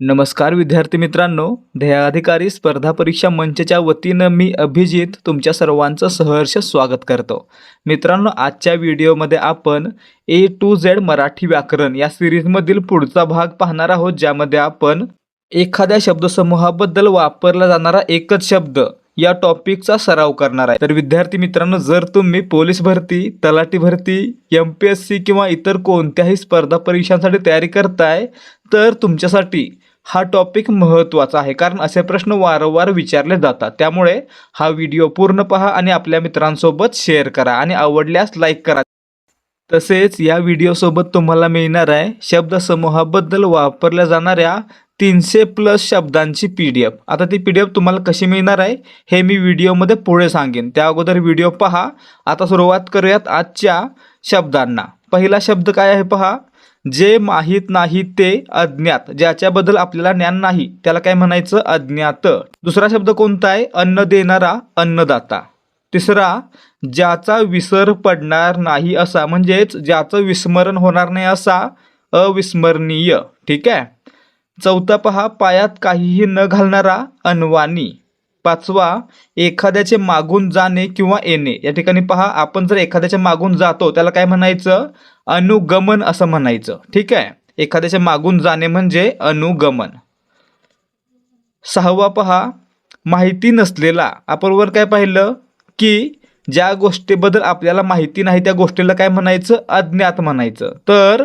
नमस्कार विद्यार्थी मित्रांनो ध्येयाधिकारी स्पर्धा परीक्षा मंचच्या वतीनं मी अभिजित तुमच्या सर्वांचं सहर्ष स्वागत करतो. मित्रांनो आजच्या व्हिडिओमध्ये आपण ए टू झेड मराठी व्याकरण या सिरीजमधील पुढचा भाग पाहणार आहोत ज्यामध्ये आपण एखाद्या शब्दसमूहाबद्दल वापरला जाणारा एकच शब्द या टॉपिकचा सराव करणार आहे. तर विद्यार्थी मित्रांनो जर तुम्ही पोलीस भरती तलाठी भरती एम पी एस सी किंवा इतर कोणत्याही स्पर्धा परीक्षांसाठी तयारी करताय तर तुमच्यासाठी हा टॉपिक महत्त्वाचा आहे. कारण असे प्रश्न वारंवार विचारले जातात. त्यामुळे हा व्हिडिओ पूर्ण पहा आणि आपल्या मित्रांसोबत शेअर करा आणि आवडल्यास लाईक करा. तसेच या व्हिडिओसोबत तुम्हाला मिळणार आहे शब्दसमूहाबद्दल वापरल्या जाणाऱ्या तीनशे प्लस शब्दांची पी डी एफ आता ती पी डी एफ तुम्हाला कशी मिळणार आहे हे मी व्हिडिओमध्ये पुढे सांगेन. त्या अगोदर व्हिडिओ पहा. आता सुरुवात करूयात आजच्या शब्दांना. पहिला शब्द काय आहे पहा? जे माहीत नाही ते अज्ञात ज्याच्याबद्दल आपल्याला ज्ञान नाही त्याला काय म्हणायचं? अज्ञात. दुसरा शब्द कोणता आहे? अन्न देणारा अन्नदाता. तिसरा ज्याचा विसर पडणार नाही असा म्हणजेच ज्याचं विस्मरण होणार नाही असा अविस्मरणीय. ठीक आहे? चौथा पहा पायात काहीही न घालणारा अनवाणी. पाचवा एखाद्याचे मागून जाणे किंवा येणे. या ठिकाणी पहा आपण जर एखाद्याच्या मागून जातो त्याला काय म्हणायचं? अनुगमन असं म्हणायचं. ठीक आहे? एखाद्याच्या मागून जाणे म्हणजे अनुगमन. सहावा पहा माहिती नसलेला. आपण वर काय पाहिलं? की ज्या गोष्टीबद्दल आपल्याला माहिती नाही त्या गोष्टीला काय म्हणायचं? अज्ञात म्हणायचं. तर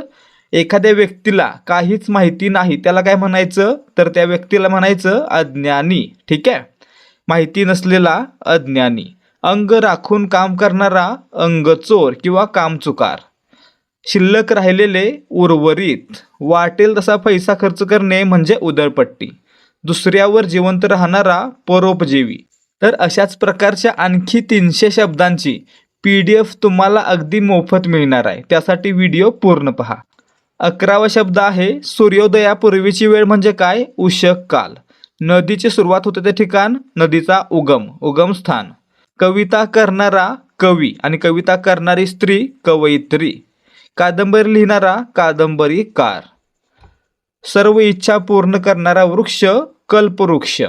एखाद्या व्यक्तीला काहीच माहिती नाही त्याला काय म्हणायचं? तर त्या व्यक्तीला म्हणायचं अज्ञानी. ठीक आहे? माहिती नसलेला अज्ञानी. अंग राखून काम करणारा अंगचोर किंवा कामचुकार. शिल्लक राहिलेले उर्वरित. वाटेल तसा पैसा खर्च करणे म्हणजे उदरपट्टी. दुसऱ्यावर जिवंत राहणारा परोपजीवी. तर अशाच प्रकारच्या आणखी तीनशे शब्दांची पी डी एफ तुम्हाला अगदी मोफत मिळणार आहे. त्यासाठी व्हिडिओ पूर्ण पहा. अकरावा शब्द आहे सूर्योदयापूर्वीची वेळ म्हणजे काय? उषक काल. नदीची सुरुवात होते ते ठिकाण नदीचा उगम उगम स्थान. कविता करणारा कवी आणि कविता करणारी स्त्री कवयित्री. कादंबरी लिहिणारा कादंबरीकार. सर्व इच्छा पूर्ण करणारा वृक्ष कल्पवृक्ष.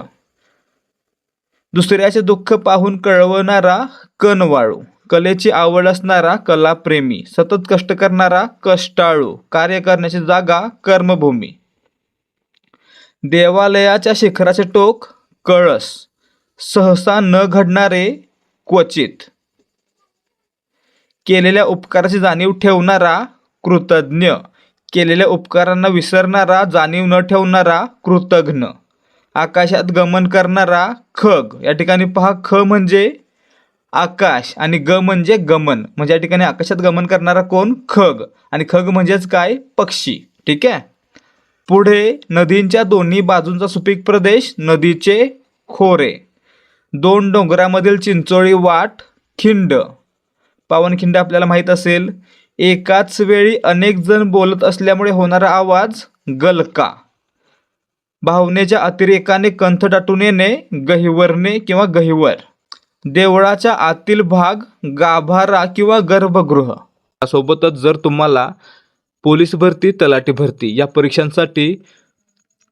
दुसऱ्याचे दुःख पाहून कळवणारा कनवाळू कलेची आवड असणारा कलाप्रेमी. सतत कष्ट करणारा कष्टाळू. कार्य करण्याची जागा कर्मभूमी. देवालयाच्या शिखराचे टोक कळस. सहसा न घडणारे क्वचित. केलेल्या उपकाराची जाणीव ठेवणारा कृतज्ञ. केलेल्या उपकारांना विसरणारा जाणीव न ठेवणारा कृतघ्न. आकाशात गमन करणारा खग. या ठिकाणी पहा ख म्हणजे आकाश आणि ग म्हणजे गमन. म्हणजे या ठिकाणी आकाशात गमन करणारा कोण? खग. आणि खग म्हणजेच काय? पक्षी. ठीक आहे? पुढे नदींच्या दोन्ही बाजूंचा सुपीक प्रदेश नदीचे खोरे. दोन डोंगरामधील चिंचोळी वाट खिंड. पावनखिंड आपल्याला माहीत असेल. एकाच वेळी अनेक जण बोलत असल्यामुळे होणारा आवाज गलका. भावनेच्या अतिरेकाने कंथ दाटून येणे गहिवरणे किंवा गहिवर. देवळाच्या आतील भाग गाभारा किंवा गर्भगृह. सोबतच जर तुम्हाला पोलीस भरती तलाठी भरती या परीक्षांसाठी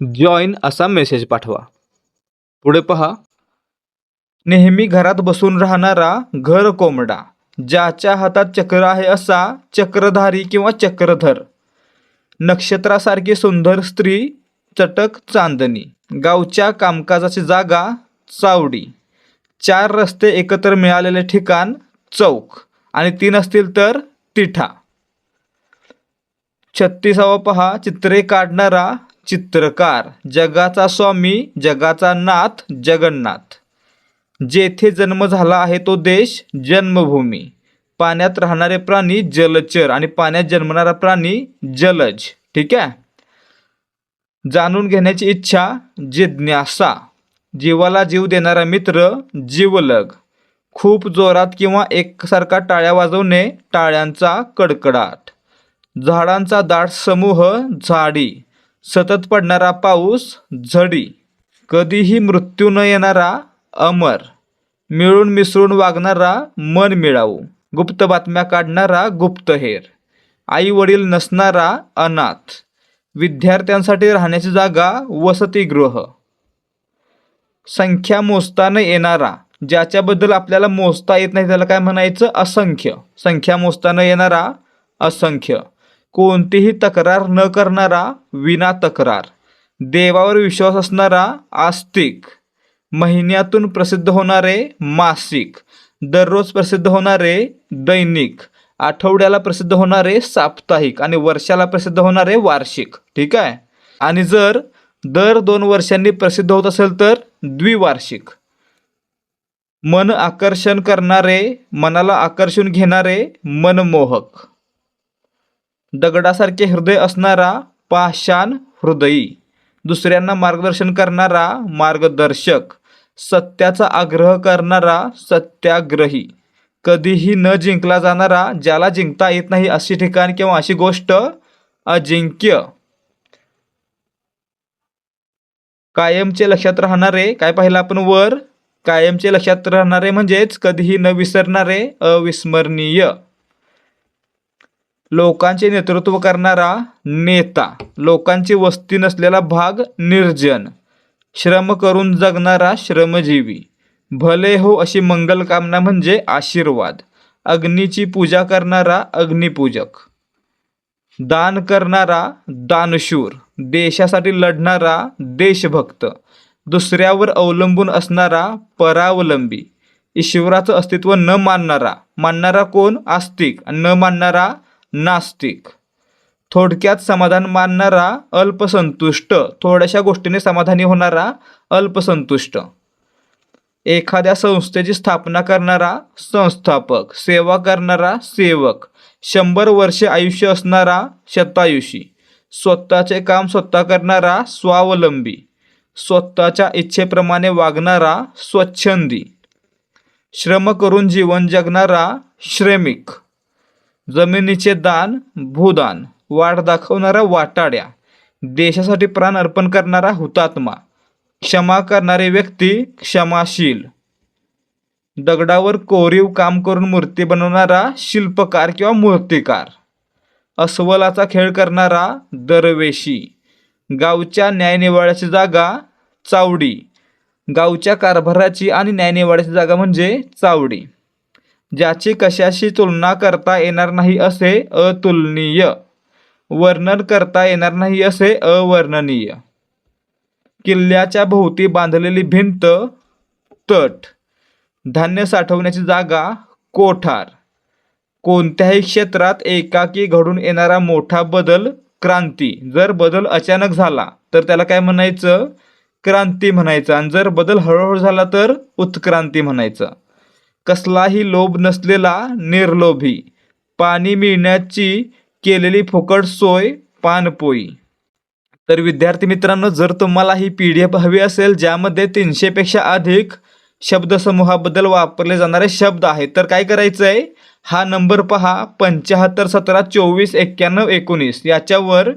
जॉईन असा मेसेज पाठवा. पुढे पहा. नेहमी घरात बसून राहणारा घर कोंबडा ज्याच्या हातात चक्र आहे असा चक्रधारी किंवा चक्रधर. नक्षत्रासारखी सुंदर स्त्री चटक चांदणी गावच्या कामकाजाची जागा चावडी. चार रस्ते एकत्र मिळालेले ठिकाण चौक आणि तीन असतील तर तिठा. छत्तीसावा पहा चित्रे काढणारा चित्रकार जगाचा स्वामी जगाचा नाथ जगन्नाथ. जेथे जन्म झाला आहे तो देश जन्मभूमी. पाण्यात राहणारे प्राणी जलचर आणि पाण्यात जन्मणारा प्राणी जलज. ठीक आहे? जाणून घेण्याची इच्छा जिज्ञासा. जीवाला जीव देणारा मित्र जीवलग. खूप जोरात किंवा एकसारखा टाळ्या वाजवणे टाळ्यांचा कडकडाट. झाडांचा दाट समूह झाडी. सतत पडणारा पाऊस झडी कधीही मृत्यू न येणारा अमर मिळून मिसळून वागणारा मन मिळावू गुप्त बातम्या काढणारा गुप्तहेर आई वडील नसणारा अनाथ विद्यार्थ्यांसाठी राहण्याची जागा वसतिगृह संख्या मोजता न येणारा ज्याच्याबद्दल आपल्याला मोजता येत नाही त्याला काय म्हणायचं? असंख्य. संख्या मोजता न येणारा असंख्य. कोणतीही तक्रार न करणारा विना तक्रार. देवावर विश्वास असणारा आस्तिक. महिन्यातून प्रसिद्ध होणारे मासिक. दररोज प्रसिद्ध होणारे दैनिक. आठवड्याला प्रसिद्ध होणारे साप्ताहिक आणि वर्षाला प्रसिद्ध होणारे वार्षिक. ठीक आहे? आणि जर दर दोन वर्षांनी प्रसिद्ध होत असेल तर द्विवार्षिक. मन आकर्षण करणारे मनाला आकर्षून घेणारे मनमोहक. दगडासारखे हृदय असणारा पाषाण हृदयी. दुसऱ्यांना मार्गदर्शन करणारा मार्गदर्शक. सत्याचा आग्रह करणारा सत्याग्रही. कधीही न जिंकला जाणारा ज्याला जिंकता येत नाही अशी ठिकाण किंवा अशी गोष्ट अजिंक्य. कायमचे लक्षात राहणारे काय पाहिलं आपण वर? कायमचे लक्षात राहणारे म्हणजेच कधीही न विसरणारे अविस्मरणीय. लोकांचे नेतृत्व करणारा नेता लोकांची वस्ती नसलेला भाग निर्जन श्रम करून जगणारा श्रमजीवी. भले हो अशी मंगल कामना म्हणजे आशीर्वाद अग्नीची पूजा करणारा अग्निपूजक. दान करणारा दानशूर देशासाठी लढणारा देशभक्त दुसऱ्यावर अवलंबून असणारा परावलंबी. ईश्वराचं अस्तित्व न मानणारा मानणारा कोण? आस्तिक. न मानणारा नास्तिक. थोडक्यात समाधान मानणारा अल्पसंतुष्ट थोड्याशा गोष्टीने समाधानी होणारा अल्पसंतुष्ट. एखाद्या संस्थेची स्थापना करणारा संस्थापक सेवा करणारा सेवक शंभर वर्षे आयुष्य असणारा शतायुषी स्वतःचे काम स्वतः करणारा स्वावलंबी स्वतःच्या इच्छेप्रमाणे वागणारा स्वच्छंदी श्रम करून जीवन जगणारा श्रमिक. जमिनीचे दान भूदान वाट दाखवणारा वाटाड्या देशासाठी प्राण अर्पण करणारा हुतात्मा क्षमा करणारी व्यक्ती क्षमाशील. दगडावर कोरीव काम करून मूर्ती बनवणारा शिल्पकार किंवा मूर्तिकार. अस्वलाचा खेळ करणारा दरवेशी. गावच्या न्यायनिवाड्याची जागा चावडी. गावच्या कारभाराची आणि न्यायनिवाड्याची जागा म्हणजे चावडी. ज्याची कशाशी तुलना करता येणार नाही असे अतुलनीय. वर्णन करता येणार नाही असे अवर्णनीय. किल्ल्याच्या भोवती बांधलेली भिंत तट. धान्य साठवण्याची जागा कोठार. कोणत्याही क्षेत्रात एकाकी घडून येणारा मोठा बदल क्रांती. जर बदल अचानक झाला तर त्याला काय म्हणायचं? क्रांती म्हणायचं. आणि जर बदल हळूहळू झाला तर उत्क्रांती म्हणायचं. कसलाही लोभ नसलेला निर्लोभी पाणी मिळण्याची केलेली फुकट सोय पानपोई. तर विद्यार्थी मित्रांनो जर तुम्हाला ही पी डी एफ हवी असेल ज्यामध्ये तीनशेपेक्षा अधिक शब्दसमूहाबद्दल वापरले जाणारे शब्द आहेत तर काय करायचं आहे हा नंबर पहा पंच्याहत्तर सतरा चोवीस एक्क्याण्णव एकोणीस. याच्यावर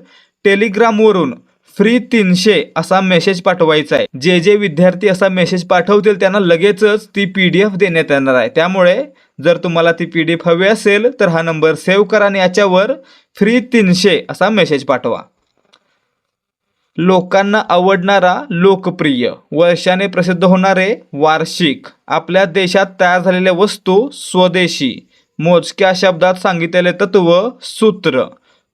टेलिग्रामवरून फ्री तीनशे असा मेसेज पाठवायचा आहे. जे जे विद्यार्थी असा मेसेज पाठवतील त्यांना लगेचच ती पी डी एफ देण्यात येणार आहे. त्यामुळे जर तुम्हाला ती पी डी एफ हवी असेल तर हा नंबर सेव्ह करा आणि याच्यावर फ्री तीनशे असा मेसेज पाठवा. लोकांना आवडणारा लोकप्रिय वर्षाने प्रसिद्ध होणारे वार्षिक आपल्या देशात तयार झालेल्या वस्तू स्वदेशी मोजक्या शब्दात सांगितलेले तत्व सूत्र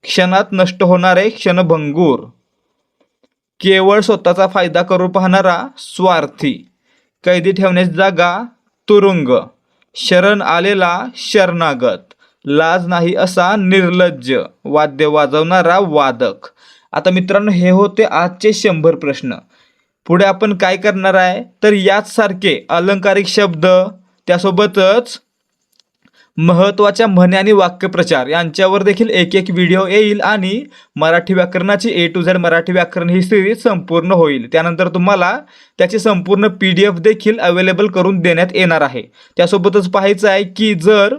क्षणात नष्ट होणारे क्षणभंगूर. केवळ स्वतःचा फायदा करू पाहणारा स्वार्थी. कैदी ठेवण्याची जागा तुरुंग. शरण आलेला शरणागत. लाज नाही असा निर्लज्ज. वाद्य वाजवणारा वादक. आता मित्रांनो हे होते आजचे शंभर प्रश्न. पुढे आपण काय करणार आहे? तर याच सारखे अलंकारिक शब्द त्यासोबतच महत्त्वाच्या म्हणे आणि वाक्यप्रचार. यांच्यावर देखील एक एक व्हिडिओ येईल आणि मराठी व्याकरणाची ए टू झेड मराठी व्याकरण ही सिरीज संपूर्ण होईल. त्यानंतर तुम्हाला त्याची संपूर्ण पी डी एफ देखील अवेलेबल करून देण्यात येणार आहे. त्यासोबतच पाहायचं आहे की जर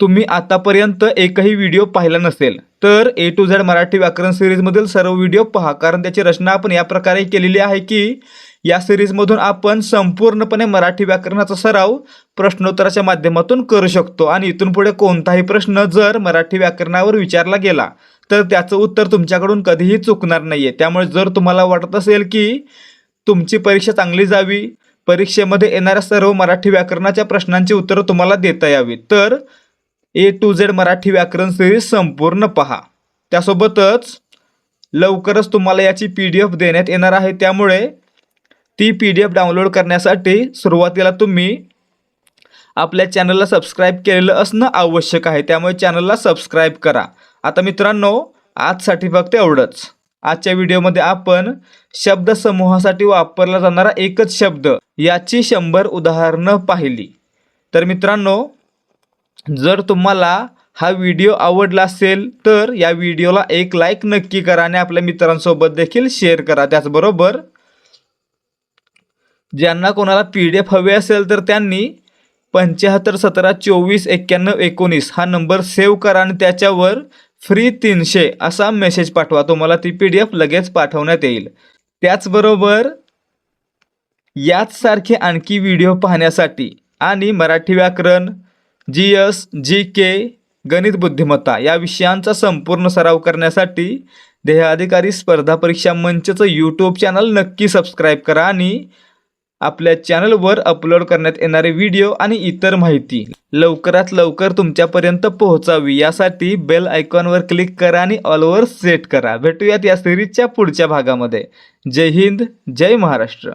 तुम्ही आतापर्यंत एकही व्हिडिओ पाहिला नसेल तर ए टू झेड मराठी व्याकरण सिरीजमधील सर्व व्हिडिओ पहा. कारण त्याची रचना आपण या प्रकारे केलेली आहे की या सिरीजमधून आपण संपूर्णपणे मराठी व्याकरणाचा सराव प्रश्नोत्तराच्या माध्यमातून करू शकतो. आणि इथून पुढे कोणताही प्रश्न जर मराठी व्याकरणावर विचारला गेला तर त्याचं उत्तर तुमच्याकडून कधीही चुकणार नाही आहे त्यामुळे जर तुम्हाला वाटत असेल की तुमची परीक्षा चांगली जावी परीक्षेमध्ये येणाऱ्या सर्व मराठी व्याकरणाच्या प्रश्नांची उत्तरं तुम्हाला देता यावी तर ए टू झेड मराठी व्याकरण सिरीज संपूर्ण पहा. त्यासोबतच लवकरच तुम्हाला याची पी डी एफ देण्यात येणार आहे. त्यामुळे ती पी डी एफ डाउनलोड करण्यासाठी सुरुवातीला तुम्ही आपल्या चॅनलला सबस्क्राईब केलेलं असणं आवश्यक आहे. त्यामुळे चॅनलला सबस्क्राईब करा. आता मित्रांनो आजसाठी फक्त एवढंच. आजच्या व्हिडिओमध्ये आपण शब्दसमूहासाठी वापरला जाणारा एकच शब्द याची शंभर उदाहरणं पाहिली. तर मित्रांनो जर तुम्हाला हा व्हिडिओ आवडला असेल तर या व्हिडिओला एक लाईक नक्की करा आणि आपल्या मित्रांसोबत देखील शेअर करा. त्याचबरोबर ज्यांना कोणाला पी डी एफ हवे असेल तर त्यांनी पंच्याहत्तर सतरा चोवीस एक्क्याण्णव एकोणीस हा नंबर सेव्ह करा आणि त्याच्यावर फ्री तीनशे असा मेसेज पाठवा. तुम्हाला ती पी डी एफ लगेच पाठवण्यात येईल. त्याचबरोबर याच सारखे आणखी व्हिडिओ पाहण्यासाठी आणि मराठी व्याकरण जी एस जी के गणित बुद्धिमत्ता या विषयांचा संपूर्ण सराव करण्यासाठी देह अधिकारी स्पर्धा परीक्षा मंचचं यूट्यूब चॅनल नक्की सबस्क्राईब करा आणि आपल्या चॅनलवर अपलोड करण्यात येणारे व्हिडिओ आणि इतर माहिती. लवकरात लवकर तुमच्यापर्यंत पोहोचावी. यासाठी बेल आयकॉनवर क्लिक करा आणि ऑलवर सेट करा. भेटूयात या सिरीजच्या पुढच्या भागामध्ये. जय हिंद जय महाराष्ट्र.